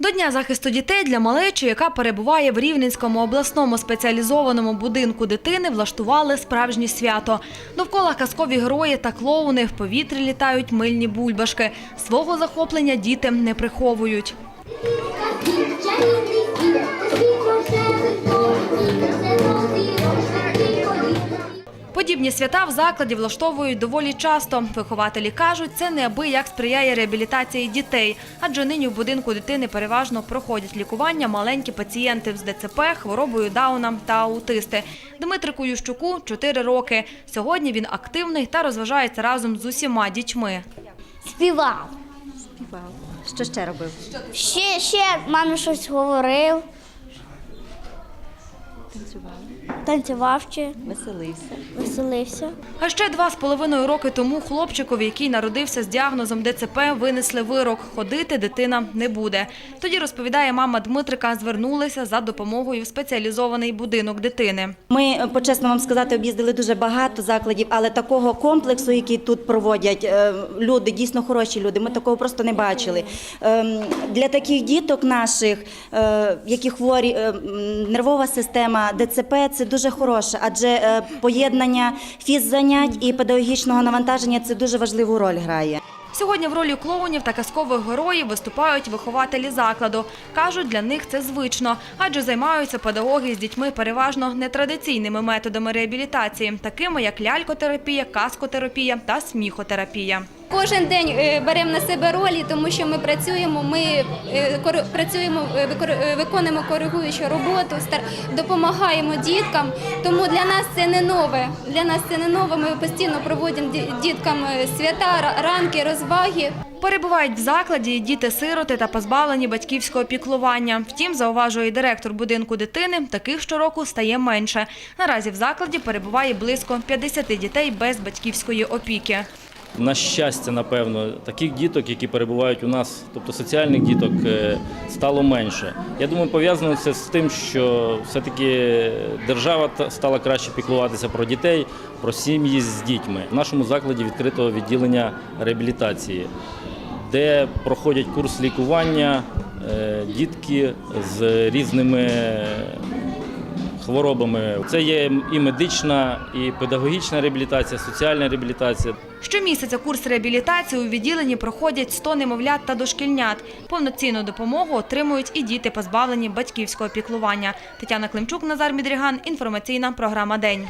До Дня захисту дітей для малечі, яка перебуває в Рівненському обласному спеціалізованому будинку дитини, влаштували справжнє свято. Довкола казкові герої та клоуни в повітрі літають мильні бульбашки. Свого захоплення діти не приховують. Подібні свята в закладі влаштовують доволі часто. Вихователі кажуть, це неабияк сприяє реабілітації дітей, адже нині в будинку дитини переважно проходять лікування маленькі пацієнти з ДЦП, хворобою Дауна та аутисти. Дмитрику Ющуку 4 роки. Сьогодні він активний та розважається разом з усіма дітьми. Співав. Співав. Що ще робив? Ще, ще мамі щось говорив, Танцював, танцював ще, веселився. веселився. А ще два з половиною роки тому хлопчикові, який народився з діагнозом ДЦП, винесли вирок. Ходити дитина не буде. Тоді розповідає мама Дмитрика, звернулися за допомогою в спеціалізований будинок дитини. Ми, е, почесно вам сказати, об'їздили дуже багато закладів, але такого комплексу, який тут проводять е, люди, дійсно хороші люди, ми такого просто не бачили. Ем, Для таких діток наших, е, які хворі, нервова система, ДЦП, це дуже хороше, адже е, поєднання фіззанять і педагогічного навантаження це дуже важливу роль грає. Сьогодні в ролі клоунів та казкових героїв виступають вихователі закладу. Кажуть, для них це звично, адже займаються педагоги з дітьми переважно нетрадиційними методами реабілітації, такими як лялькотерапія, каскотерапія та сміхотерапія. Кожен день е, беремо на себе ролі, тому що ми працюємо. Ми е, працюємо, е, виконуємо коригуючу роботу, допомагаємо діткам. Тому для нас це не нове. Для нас це не нове. Ми постійно проводимо ді- діткам свята, ра- ранки, розваги. Перебувають в закладі діти-сироти та позбавлені батьківського піклування. Втім, зауважує директор будинку дитини, таких щороку стає менше. Наразі в закладі перебуває близько 50 дітей без батьківської опіки. На щастя, напевно, таких діток, які перебувають у нас, тобто соціальних діток, е, стало менше. Я думаю, пов'язано це з тим, що все-таки держава стала краще піклуватися про дітей, про сім'ї з дітьми. В нашому закладі відкрито відділення реабілітації, де проходять курс лікування е, дітки з різними хворобами. Це є і медична, і педагогічна реабілітація, соціальна реабілітація. Щомісяця курс реабілітації у відділенні проходять 100 немовлят та дошкільнят. Повноцінну допомогу отримують і діти, позбавлені батьківського піклування. Тетяна Климчук, Назар Мідріган. Інформаційна програма День.